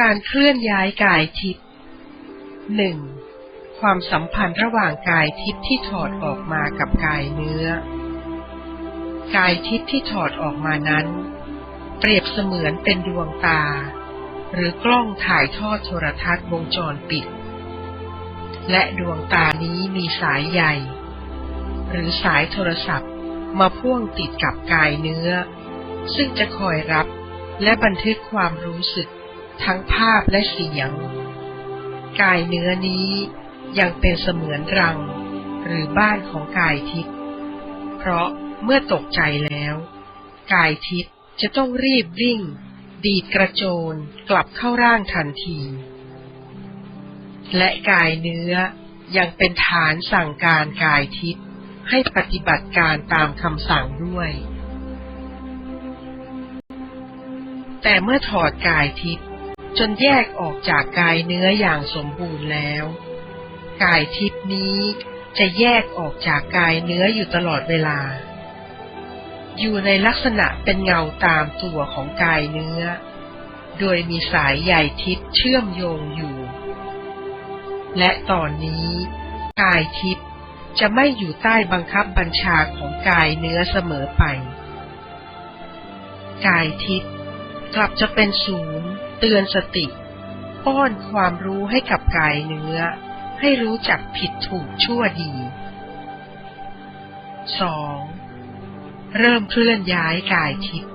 การเคลื่อนย้ายกายทิพย์หนึ่งความสัมพันธ์ระหว่างกายทิพย์ที่ถอดออกมากับกายเนื้อ กายทิพย์ที่ถอดออกมานั้น เปรียบเสมือนเป็นดวงตา หรือกล้องถ่ายทอดโทรทัศน์วงจรปิด และดวงตานี้มีสายใหญ่ หรือสายโทรศัพท์มาพ่วงติดกับกายเนื้อ ซึ่งจะคอยรับและบันทึกความรู้สึก ทั้งภาพและเสียง กายเนื้อนี้ยังเป็นเสมือนรัง หรือบ้านของกายทิพย์เพราะเมื่อตกใจแล้ว กายทิพย์จะต้องรีบวิ่ง ดีดกระโจนกลับเข้าร่างทันที และกายเนื้อยังเป็นฐานสั่งการกายทิพย์ให้ปฏิบัติการตามคำสั่งด้วย แต่เมื่อถอดกายทิพย์ จนแยกออกจากกายเนื้ออย่างสมบูรณ์แล้ว กายทิพนี้จะแยกออกจากกายเนื้ออยู่ตลอดเวลา อยู่ในลักษณะเป็นเงาตามตัวของกายเนื้อ โดยมีสายใยทิพเชื่อมโยงอยู่ และตอนนี้ กายทิพจะไม่อยู่ใต้บังคับบัญชาของกายเนื้อเสมอไป กายทิพกลับจะเป็นศูนย์ เตือนสติ ป้อนความรู้ให้กับกายเนื้อ ให้รู้จักผิดถูกชั่วดี 2. เริ่มเคลื่อนย้ายกายทิพย์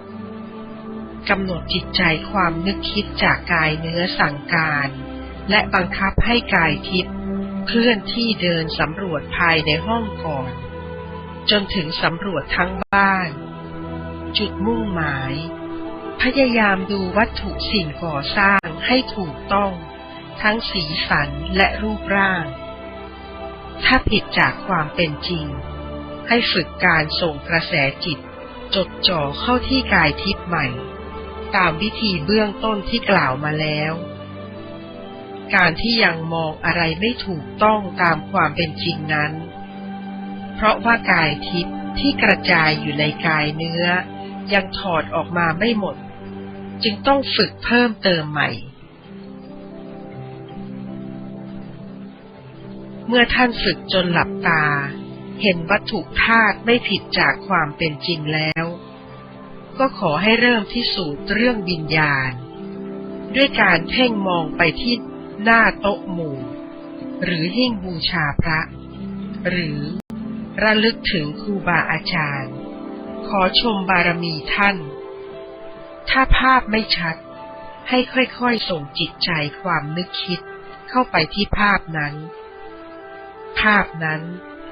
กำหนดจิตใจความนึกคิดจากกายเนื้อสั่งการ และบังคับให้กายทิพย์เคลื่อนที่เดินสำรวจภายในห้องก่อน จนถึงสำรวจทั้งบ้าน จุดมุ่งหมาย พยายามดูวัตถุสิ่งก่อสร้างให้ถูกต้อง ทั้งสีสันและรูปร่าง ถ้าผิดจากความเป็นจริง ให้ฝึกการส่งกระแสจิต จดจ่อเข้าที่กายทิพย์ใหม่ ตามวิธีเบื้องต้นที่กล่าวมาแล้ว การที่ยังมองอะไรไม่ถูกต้องตามความเป็นจริงนั้น เพราะว่ากายทิพย์ที่กระจายอยู่ในกายเนื้อยังถอดออกมาไม่หมด จึงต้องฝึกเพิ่มเติมใหม่ เมื่อท่านฝึกจนหลับตา เห็นวัตถุธาตุไม่ผิดจากความเป็นจริงแล้ว ก็ขอให้เริ่มที่สูตรเรื่องวิญญาณ ด้วยการเพ่งมองไปที่หน้าโต๊ะหมู่ หรือหิ้งบูชาพระ หรือระลึกถึงครูบาอาจารย์ ขอชมบารมีท่าน ถ้าภาพไม่ชัด ให้ค่อยๆส่งจิตใจความนึกคิดเข้าไปที่ภาพนั้น ภาพนั้น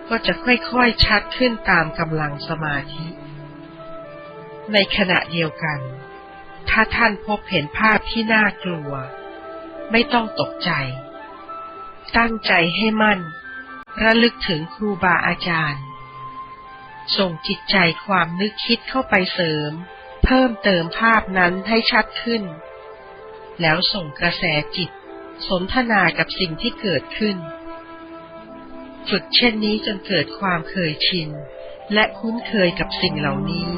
ก็จะค่อยๆชัดขึ้นตามกำลังสมาธิ ในขณะเดียวกัน ถ้าท่านพบเห็นภาพที่น่ากลัว ไม่ต้องตกใจ ตั้งใจให้มั่น ระลึกถึงครูบาอาจารย์ ส่งจิตใจความนึกคิดเข้าไปเสริม เพิ่มเติมภาพนั้นให้ชัดขึ้น แล้วส่งกระแสจิต สนทนากับสิ่งที่เกิดขึ้น ฝึกเช่นนี้จนเกิดความเคยชิน และคุ้นเคยกับสิ่งเหล่านี้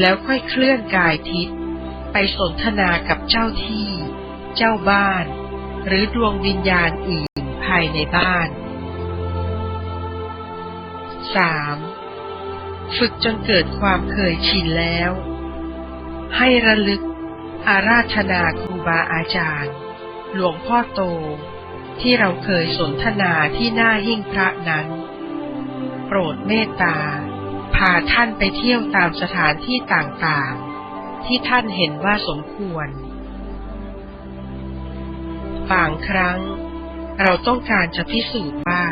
แล้วค่อยเคลื่อนกายทิพย์ไปสนทนากับเจ้าที่ เจ้าบ้าน หรือดวงวิญญาณอื่นภายในบ้าน 3. ฝึกจนเกิดความเคยชินแล้ว ให้ระลึกอาราธนาครูบาอาจารย์ หลวงพ่อโต ที่เราเคยสนทนาที่หน้าหิ้งพระนั้น โปรดเมตตา พาท่านไปเที่ยวตามสถานที่ต่างๆ ที่ท่านเห็นว่าสมควร บางครั้ง เราต้องการจะพิสูจน์ว่า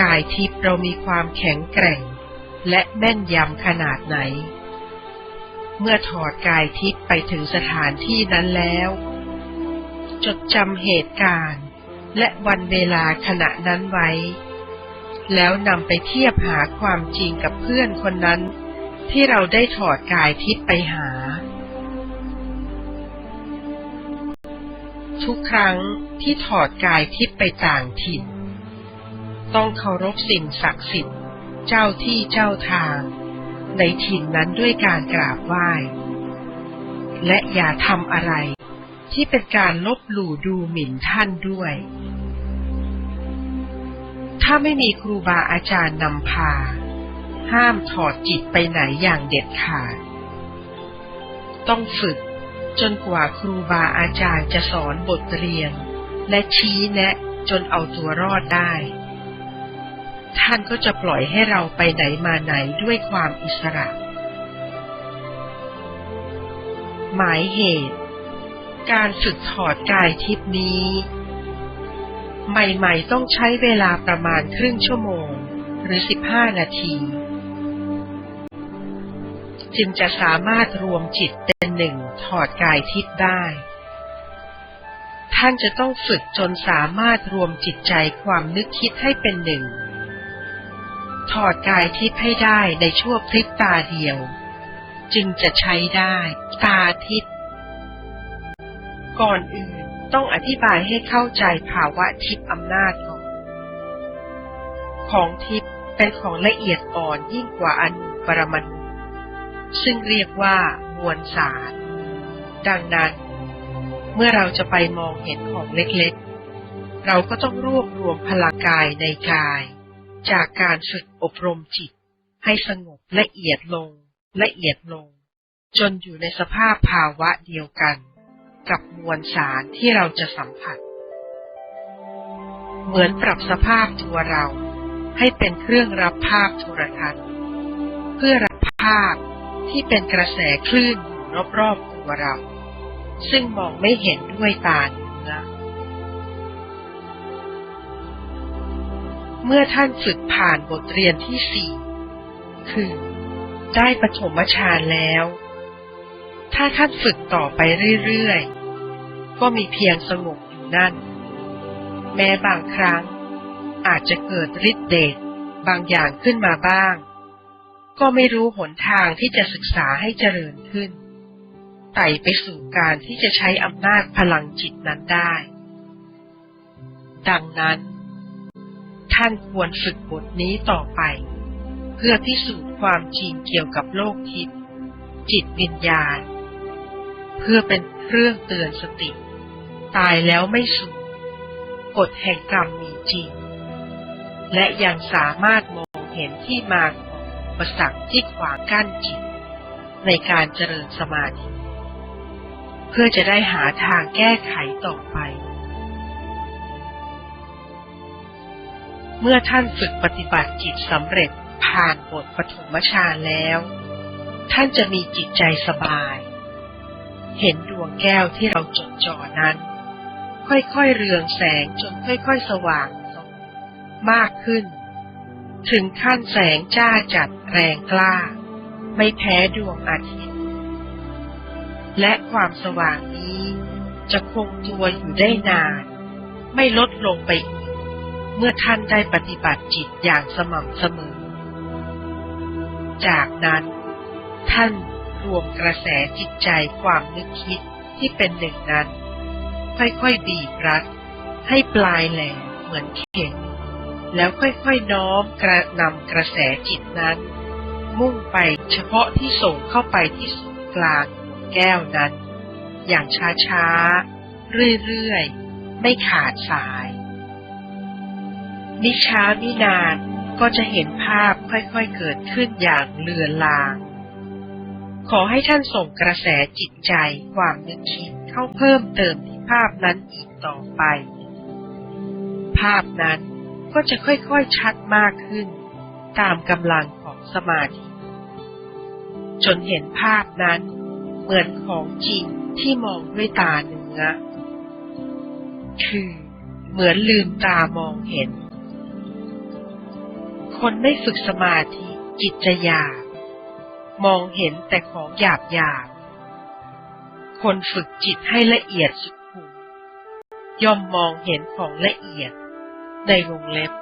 กายทิพย์เรามีความแข็งแกร่ง และแม่นยำขนาดไหน เมื่อถอดกายทิพย์ไปถึงสถานที่นั้นแล้ว จดจำเหตุการณ์ และวันเวลาขณะนั้นไว้ แล้วนำไปเทียบหาความจริงกับเพื่อนคนนั้น ที่เราได้ถอดกายทิพย์ไปหา ทุกครั้งที่ถอดกายทิพย์ไปต่างถิ่น ต้องเคารพสิ่งศักดิ์สิทธิ์ เจ้าที่เจ้าทาง ในถิ่นนั้นด้วยการกราบไหว้ และอย่าทำอะไร ที่เป็นการลบหลู่ดูหมิ่นท่านด้วย ถ้าไม่มีครูบาอาจารย์นำพา ห้ามถอดจิตไปไหนอย่างเด็ดขาด ต้องฝึกจนกว่าครูบาอาจารย์จะสอนบทเรียน และชี้แนะจนเอาตัวรอดได้ ท่านก็จะปล่อยให้เราไปไหนมาไหนด้วยความอิสระ หมายเหตุ การฝึกถอดกายทิพนี้ ใหม่ๆต้องใช้เวลาประมาณครึ่งชั่วโมง หรือสิบห้านาที จึงจะสามารถรวมจิตเป็นหนึ่งถอดกายทิพได้ ท่านจะต้องฝึกจนสามารถรวมจิตใจความนึกคิดให้เป็นหนึ่ง ถอดกายทิพย์ให้ได้ในชั่วพริบตาเดียว จึงจะใช้ได้ตาทิพย์ก่อนอื่นต้องอธิบายให้เข้าใจภาวะทิพย์อำนาจก่อน ของทิพย์เป็นของละเอียดอ่อนยิ่งกว่าอนุปรมาณูซึ่งเรียกว่ามวลสาร ดังนั้น เมื่อเราจะไปมองเห็นของเล็กๆ เราก็ต้องรวบรวมพลังกายในกาย จากการฝึกอบรมจิต ให้สงบละเอียดลง ละเอียดลง จนอยู่ในสภาพภาวะเดียวกัน กับมวลสารที่เราจะสัมผัส เหมือนปรับสภาพตัวเรา ให้เป็นเครื่องรับภาพโทรทัศน์ เพื่อรับภาพที่เป็นกระแสคลื่นอยู่รอบๆตัวเรา ซึ่งมองไม่เห็นด้วยตาเนื้อ เมื่อท่านฝึกผ่านบทเรียนที่สี่คือ ได้ปฐมฌานแล้ว ถ้าท่านฝึกต่อไปเรื่อยๆ ก็มีเพียงสงบอยู่นั่น แม้บางครั้ง อาจจะเกิดฤทธิเดชบางอย่างขึ้นมาบ้าง ก็ไม่รู้หนทางที่จะศึกษาให้เจริญขึ้น ไต่ไปสู่การที่จะใช้อำนาจพลังจิตนั้นได้ ดังนั้น ท่านควรฝึกบทนี้ต่อไป เพื่อพิสูจน์ความจริงเกี่ยวกับโลกทิพย์จิตวิญญาณ เพื่อเป็นเครื่องเตือนสติ ตายแล้วไม่สูญกฎแห่งกรรมมีจริง และยังสามารถมองเห็นที่มาของอุปสรรคที่ขวางกั้นจิต ในการเจริญสมาธิ เพื่อจะได้หาทางแก้ไขต่อไป เมื่อท่านฝึกปฏิบัติจิตสำเร็จผ่านบทปฐมฌานแล้ว ท่านจะมีจิตใจสบาย เห็นดวงแก้วที่เราจดจ่อนั้น ค่อยๆเรืองแสงจนค่อยๆสว่างมากขึ้น ถึงขั้นแสงจ้าจัดแรงกล้า ไม่แพ้ดวงอาทิตย์ และความสว่างนี้จะคงตัวอยู่ได้นาน ไม่ลดลงไปอีก เมื่อท่านได้ปฏิบัติจิตอย่างสม่ำเสมอ จากนั้น ท่านรวมกระแสจิตใจความนึกคิดที่เป็นหนึ่งนั้น ค่อยๆบีบรัดให้ปลายแหลมเหมือนเข็มแล้วค่อยๆน้อมกระนำกระแสจิตนั้น มุ่งไปเฉพาะที่ส่งเข้าไปที่ศูนย์กลางแก้วนั้น อย่างช้าๆ เรื่อยๆ ไม่ขาดสาย นิช้ามินานก็จะเห็นภาพค่อยๆเกิดขึ้นอย่างเลือนลาง ขอให้ท่านส่งกระแสจิตใจความนึกคิดเข้าเพิ่มเติมที่ภาพนั้นอีกต่อไป ภาพนั้นก็จะค่อยๆชัดมากขึ้น ตามกำลังของสมาธิ จนเห็นภาพนั้นเหมือนของจริงที่มองด้วยตาเนื้อ คือเหมือนลืมตามองเห็น คนไม่ฝึกสมาธิจิตจะหยาบมองเห็นแต่ของหยาบหยาบคนฝึกจิตให้ละเอียดสุขุมย่อมมองเห็นของละเอียด ในวงเล็บ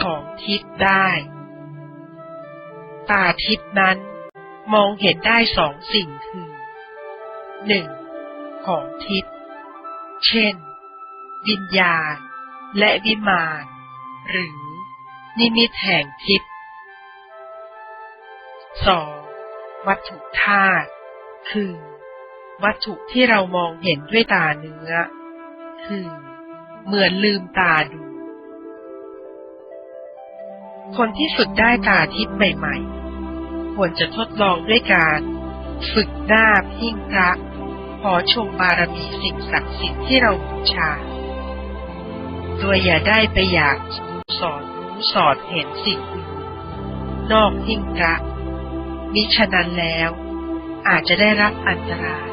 ของทิพย์ได้ ตาทิพย์นั้น มองเห็นได้สองสิ่งคือหนึ่งของทิพย์เช่น วิญญาณและวิมานหรือ นิมิตแห่งทิพย์สองวัตถุธาตุคือ วัตถุที่เรามองเห็นด้วยตาเนื้อ คือ เหมือนลืมตาดู คนที่ฝึกได้ตาทิพย์ใหม่ๆ ควรจะทดลองด้วยการฝึกหน้าพิ้งพระขอชมบารมีสิ่งศักดิ์สิทธิ์ที่เราบูชา โดยอย่าได้ไปอยากสอน สอดเห็นสิ่งอื่นนอกหิ้งพระมิฉะนั้นแล้ว อาจจะได้รับอันตราย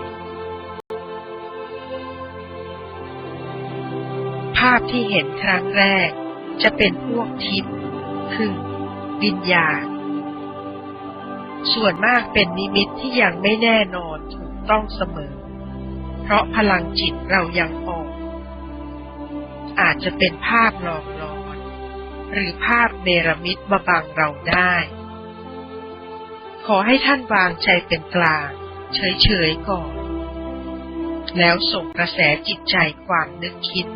ภาพที่เห็นครั้งแรกจะเป็นพวกทิพย์คือวิญญาณ ส่วนมากเป็นนิมิตที่ยังไม่แน่นอนถูกต้องเสมอ เพราะพลังจิตเรายังอ่อนอาจจะเป็นภาพหลอก หรือภาพเนรมิตมาบังเราได้ ขอให้ท่านวางใจเป็นกลาง เฉยๆก่อน แล้วส่งกระแสจิตใจความนึกคิด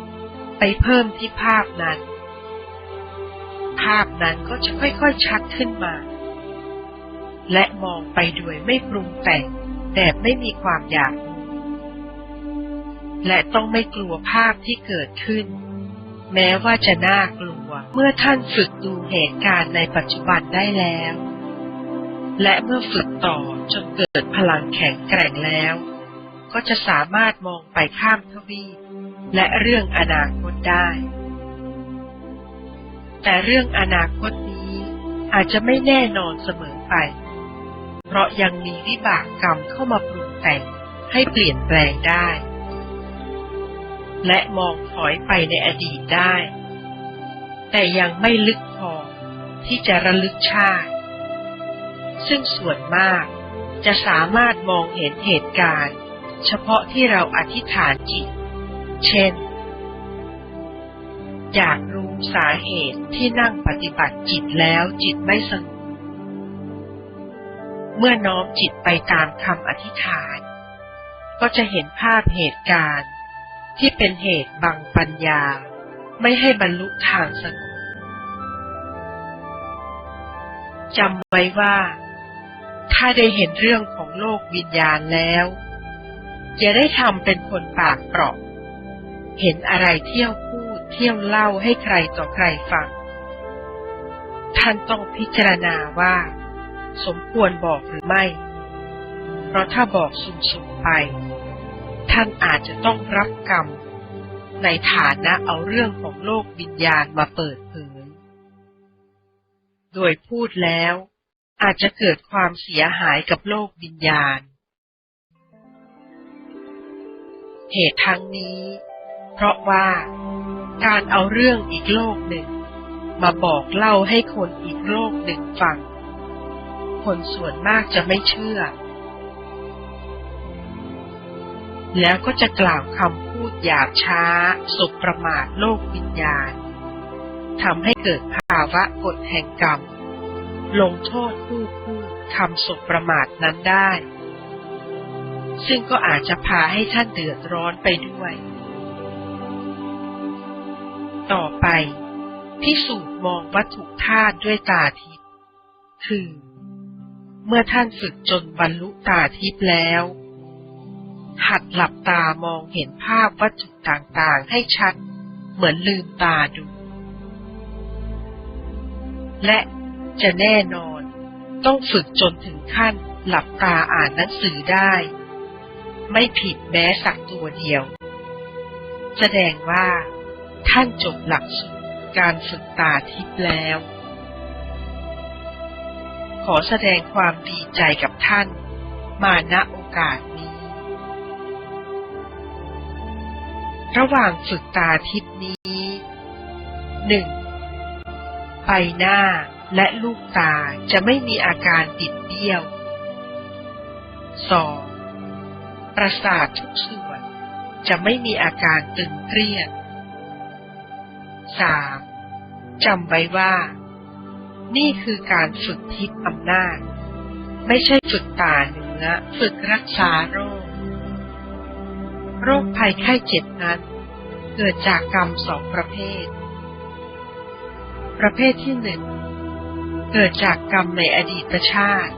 ไปเพิ่มที่ภาพนั้น ภาพนั้นก็จะค่อยๆชัดขึ้นมา และมองไปโดยไม่ปรุงแต่งแบบไม่มีความอยาก และต้องไม่กลัวภาพที่เกิดขึ้น แม้ว่าจะน่ากลัว เมื่อท่านฝึกดูเหตุการณ์ในปัจจุบันได้แล้ว และเมื่อฝึกต่อจนเกิดพลังแข็งแกร่งแล้ว ก็จะสามารถมองไปข้ามทวีปและเรื่องอนาคตได้ แต่เรื่องอนาคตนี้อาจจะไม่แน่นอนเสมอไป เพราะยังมีวิบากกรรมเข้ามาปรุงแต่งให้เปลี่ยนแปลงได้ และมองถอยไปในอดีตได้ แต่ยังไม่ลึกพอที่จะระลึกชาติ ซึ่งส่วนมากจะสามารถมองเห็นเหตุการณ์ เฉพาะที่เราอธิษฐานจิต เช่น อยากรู้สาเหตุที่นั่งปฏิบัติจิตแล้วจิตไม่สงบ เมื่อน้อมจิตไปตามคำอธิษฐาน ก็จะเห็นภาพเหตุการณ์ ที่เป็นเหตุบังปัญญา ไม่ให้บรรลุทางสงบ จำไว้ว่า ถ้าได้เห็นเรื่องของโลกวิญญาณแล้วอย่าได้ทำเป็นคนปากเปราะ เห็นอะไรเที่ยวพูดเที่ยวเล่าให้ใครต่อใครฟัง ท่านต้องพิจารณาว่า สมควรบอกหรือไม่ เพราะถ้าบอกสุ่มๆไป ท่านอาจจะต้องรับกรรม ในฐานะเอาเรื่องของโลกวิญญาณมาเปิดเผย โดยพูดแล้ว อาจจะเกิดความเสียหายกับโลกวิญญาณ เหตุทั้งนี้ เพราะว่าการเอาเรื่องอีกโลกหนึ่ง มาบอกเล่าให้คนอีกโลกหนึ่งฟัง คนส่วนมากจะไม่เชื่อ แล้วก็จะกล่าวคำพูดหยาบช้าสบประมาทโลกวิญญาณทำให้เกิดภาวะกฎแห่งกรรม ลงโทษผู้พูดคำสบประมาทนั้นได้ ซึ่งก็อาจจะพาให้ท่านเดือดร้อนไปด้วย ต่อไป พิสูจน์มองวัตถุธาตุด้วยตาทิพย์คือ เมื่อท่านฝึกจนบรรลุตาทิพย์แล้ว หัดหลับตามองเห็นภาพวัตถุต่างๆ ให้ชัด เหมือนลืมตาดู และจะแน่นอน ต้องฝึกจนถึงขั้นหลับตาอ่านหนังสือได้ ไม่ผิดแม้สักตัวเดียว แสดงว่า ท่านจบหลักสูตรการฝึกตาทิพย์แล้ว ขอแสดงความดีใจกับท่าน มาณโอกาสนี้ ระหว่างฝึกตาทิพย์นี้หนึ่ง ใบหน้าและลูกตาจะไม่มีอาการติดเบี้ยว 2. ประสาททุกส่วนจะไม่มีอาการตึงเครียด 3. จำไว้ว่า นี่คือการฝึกทิพย์อำนาจ ไม่ใช่ฝึกตาเนื้อฝึกรักษาโรค โรคภัยไข้เจ็บนั้น เกิดจากกรรมสองประเภท ประเภทที่หนึ่งเกิดจากกรรมในอดีตชาติ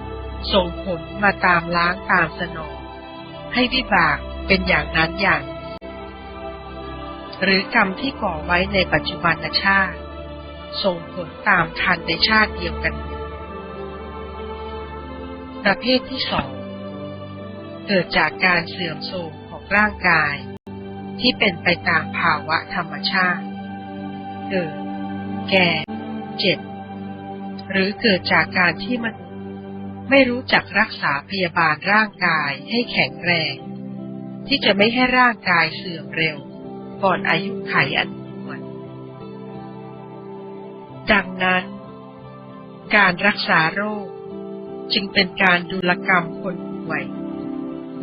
ส่งผลมาตามล้างตามสนอง ให้วิบากเป็นอย่างนั้นอย่าง หรือกรรมที่ก่อไว้ในปัจจุบันชาติ ส่งผลตามทันในชาติเดียวกัน ประเภทที่สองเกิดจากการเสื่อมโทรมของร่างกาย ที่เป็นไปตามภาวะธรรมชาติ เกิด แก่ เจ็บ หรือเกิดจากการที่มนุษย์ไม่รู้จักรักษาพยาบาลร่างกายให้แข็งแรง ที่จะไม่ให้ร่างกายเสื่อมเร็ว ก่อนอายุไขอันควรดังนั้น การรักษาโรค จึงเป็นการดูลกรรมคนป่วย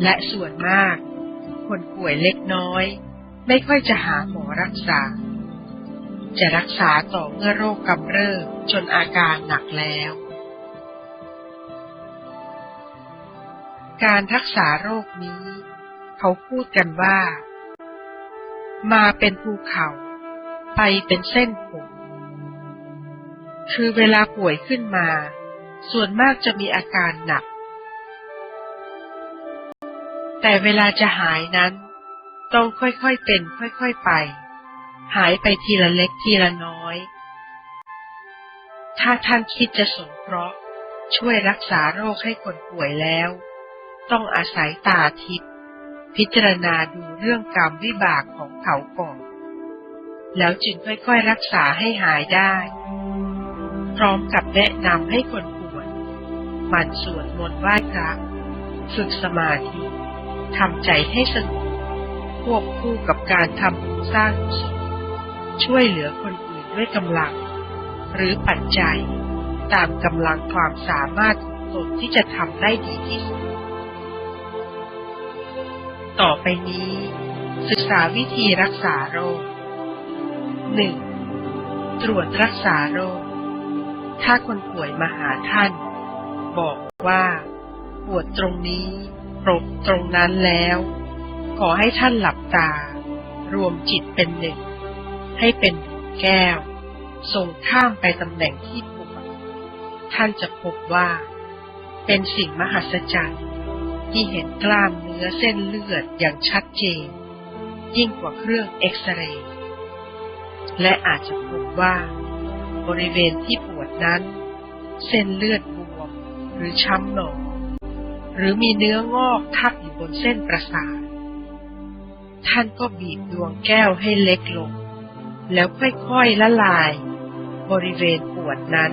และส่วนมาก คนป่วยเล็กน้อย ไม่ค่อยจะหาหมอรักษา จะรักษาต่อเมื่อโรคกำเริบจนอาการหนักแล้ว การรักษาโรคนี้ เขาพูดกันว่า มาเป็นภูเขา ไปเป็นเส้นผมคือเวลาป่วยขึ้นมา ส่วนมากจะมีอาการหนัก แต่เวลาจะหายนั้น ต้องค่อยๆเป็น ค่อยๆไป หายไปทีละเล็กทีละน้อย ถ้าท่านคิดจะสงเคราะห์ ช่วยรักษาโรคให้คนป่วยแล้ว ต้องอาศัยตาทิพย์พิจารณาดูเรื่องกรรมวิบากของเขาก่อน แล้วจึงค่อยๆรักษาให้หายได้ พร้อมกับแนะนำให้คนป่วยหมั่นสวดมนต์ไหว้พระฝึกสมาธิทำใจให้สงบควบคู่กับการทำบุญสร้างกุศล ช่วยเหลือคนอื่นด้วยกำลัง หรือปัจจัย ตามกำลังความสามารถตนที่จะทำได้ดีที่สุด ต่อไปนี้ ศึกษาวิธีรักษาโรค 1. ตรวจรักษาโรค ถ้าคนป่วยมาหาท่าน บอกว่า ปวดตรงนี้ปรบตรงนั้นแล้ว ขอให้ท่านหลับตา รวมจิตเป็นหนึ่ง ให้เป็นแก้ว ส่งข้ามไปตำแหน่งที่ปวดท่านจะพบว่า เป็นสิ่งมหัศจรรย์ที่เห็นกล้ามเนื้อเส้นเลือดอย่างชัดเจน ยิ่งกว่าเครื่องเอ็กซเรย์และอาจจะพบว่า บริเวณที่ปวดนั้น เส้นเลือดบวมหรือช้ำหนองหรือมีเนื้องอกทับอยู่บนเส้นประสาท ท่านก็บีบดวงแก้วให้เล็กลง แล้วค่อยๆละลาย บริเวณปวดนั้น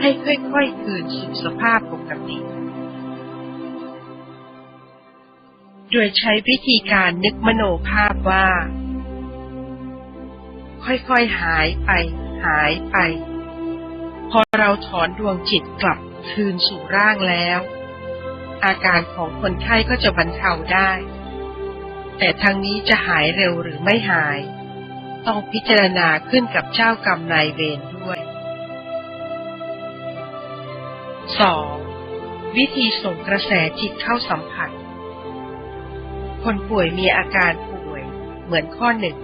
ให้ค่อยๆคืนสู่สภาพปกติ โดยใช้วิธีการนึกมโนภาพว่า ค่อยๆหายไป หายไป พอเราถอนดวงจิตกลับคืนสู่ร่างแล้ว อาการของคนไข้ก็จะบรรเทาได้ แต่ทางนี้จะหายเร็วหรือไม่หาย ต้องพิจารณาขึ้นกับเจ้ากรรมนายเวรด้วย 2. วิธีส่งกระแสจิตเข้าสัมผัส คนป่วยมีอาการป่วยเหมือนข้อหนึ่ง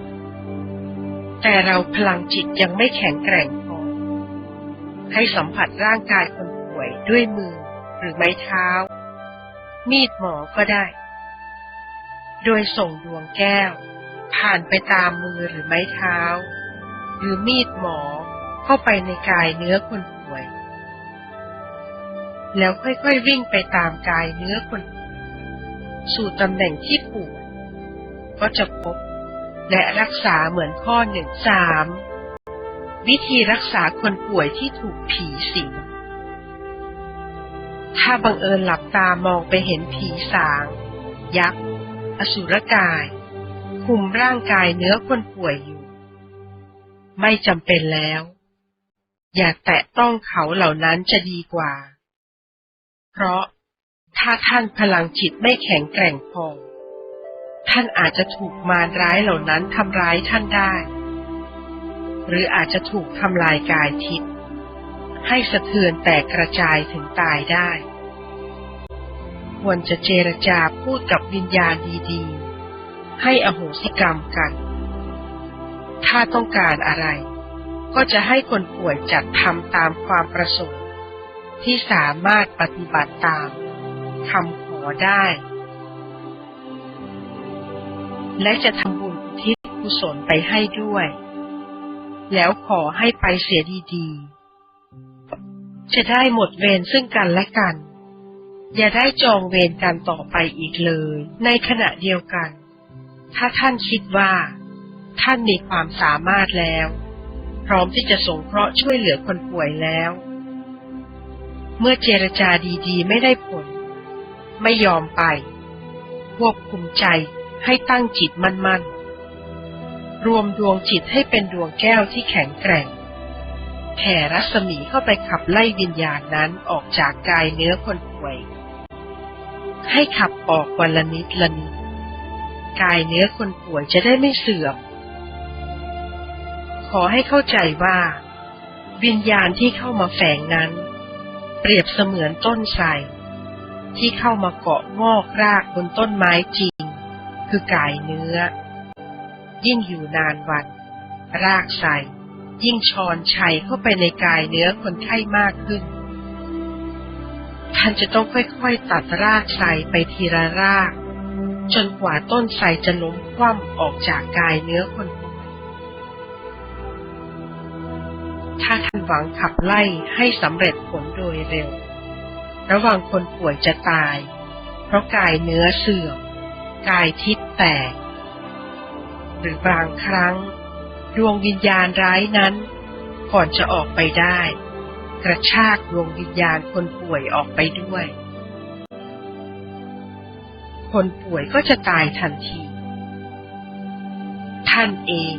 แต่เราพลังจิตยังไม่แข็งแกร่งพอ ให้สัมผัสร่างกายคนป่วยด้วยมือหรือไม้เท้า มีดหมอก็ได้ โดยส่งดวงแก้ว ผ่านไปตามมือหรือไม้เท้า หรือมีดหมอเข้าไปในกายเนื้อคนป่วย แล้วค่อยๆวิ่งไปตามกายเนื้อคนป่วยสู่ตำแหน่งที่ปวดก็จะพบและรักษาเหมือนข้อหนึ่งสามวิธีรักษาคนป่วยที่ถูกผีสิง ถ้าบังเอิญหลับตามองไปเห็นผีสาง ยักษ์ อสุรกาย คุมร่างกายเนื้อคนป่วยอยู่ ไม่จำเป็นแล้ว อย่าแตะต้องเขาเหล่านั้นจะดีกว่า เพราะถ้าท่านพลังจิตไม่แข็งแกร่งพอ ท่านอาจจะถูกมารร้ายเหล่านั้นทำร้ายท่านได้ หรืออาจจะถูกทำลายกายทิพย์ให้สะเทือนแตกกระจายถึงตายได้ ควรจะเจรจาพูดกับวิญญาณดี ๆ ให้อโหสิกรรมกัน ถ้าต้องการอะไร ก็จะให้คนป่วยจัดทำตามความประสงค์ ที่สามารถปฏิบัติตามคำขอได้ และจะทำบุญทิศกุศลไปให้ด้วย แล้วขอให้ไปเสียดีๆ จะได้หมดเวรซึ่งกันและกัน อย่าได้จองเวรกันต่อไปอีกเลย ในขณะเดียวกัน ถ้าท่านคิดว่า ท่านมีความสามารถแล้ว พร้อมที่จะสงเคราะห์ช่วยเหลือคนป่วยแล้ว เมื่อเจรจาดีๆ ไม่ได้ผล ไม่ยอมไป ควบคุมใจให้ตั้งจิตมั่นๆ รวมดวงจิตให้เป็นดวงแก้วที่แข็งแกร่งแผ่รัศมีเข้าไปขับไล่วิญญาณนั้นออกจากกายเนื้อคนป่วย ให้ขับออกวันละนิดละนิด กายเนื้อคนป่วยจะได้ไม่เสื่อม ขอให้เข้าใจว่า วิญญาณที่เข้ามาแฝงนั้น เปรียบเสมือนต้นไทรที่เข้ามาเกาะงอกรากบนต้นไม้จริง คือกายเนื้อ ยิ่งอยู่นานวัน รากไทรยิ่งชอนชัยเข้าไปในกายเนื้อคนไข้มากขึ้น ท่านจะต้องค่อยๆตัดรากไทรไปทีละราก จนกว่าต้นไทรจะล้มคว่ำออกจากกายเนื้อคนป่วยถ้าท่านหวังขับไล่ให้สำเร็จผลโดยเร็ว ระหว่างคนป่วยจะตาย เพราะกายเนื้อเสื่อม กายทิพย์แตก หรือบางครั้ง ดวงวิญญาณร้ายนั้น ก่อนจะออกไปได้ กระชากดวงวิญญาณคนป่วยออกไปด้วย คนป่วยก็จะตายทันที ท่านเอง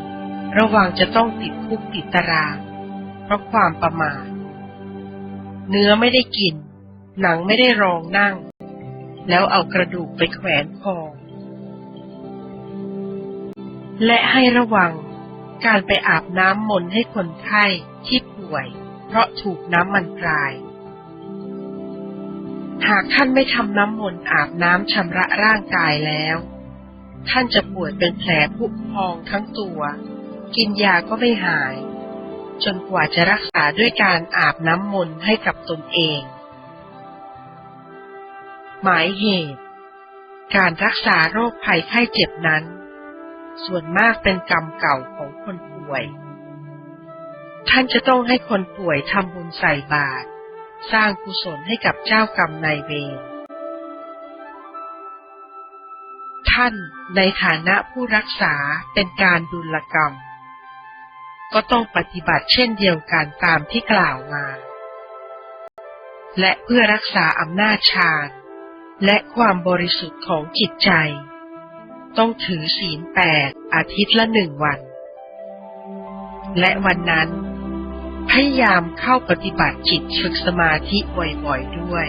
ระวังจะต้องติดคุกติดตาราง เพราะความประมาท เนื้อไม่ได้กิน หนังไม่ได้รองนั่ง แล้วเอากระดูกไปแขวนคอ และให้ระวังการไปอาบน้ำมนต์ให้คนไข้ที่ป่วย เพราะถูกน้ำมันพราย หากท่านไม่ทำน้ำมนต์อาบน้ำชำระร่างกายแล้ว ท่านจะป่วยเป็นแผลผุพองทั้งตัว กินยาก็ไม่หาย จนกว่าจะรักษาด้วยการอาบน้ำมนต์ให้กับตนเอง หมายเหตุ การรักษาโรคภัยไข้เจ็บนั้น ส่วนมากเป็นกรรมเก่าของคนป่วย ท่านจะต้องให้คนป่วยทำบุญใส่บาตร สร้างกุศลให้กับเจ้ากรรมนายเวร ท่านในฐานะผู้รักษาเป็นการดุลกรรม ก็ต้องปฏิบัติเช่นเดียวกันตามที่กล่าวมา และเพื่อรักษาอำนาจฌานและความบริสุทธิ์ของจิตใจ ต้องถือศีลแปดอาทิตย์ละหนึ่งวัน และวันนั้น พยายามเข้าปฏิบัติจิตฝึกสมาธิบ่อยๆด้วย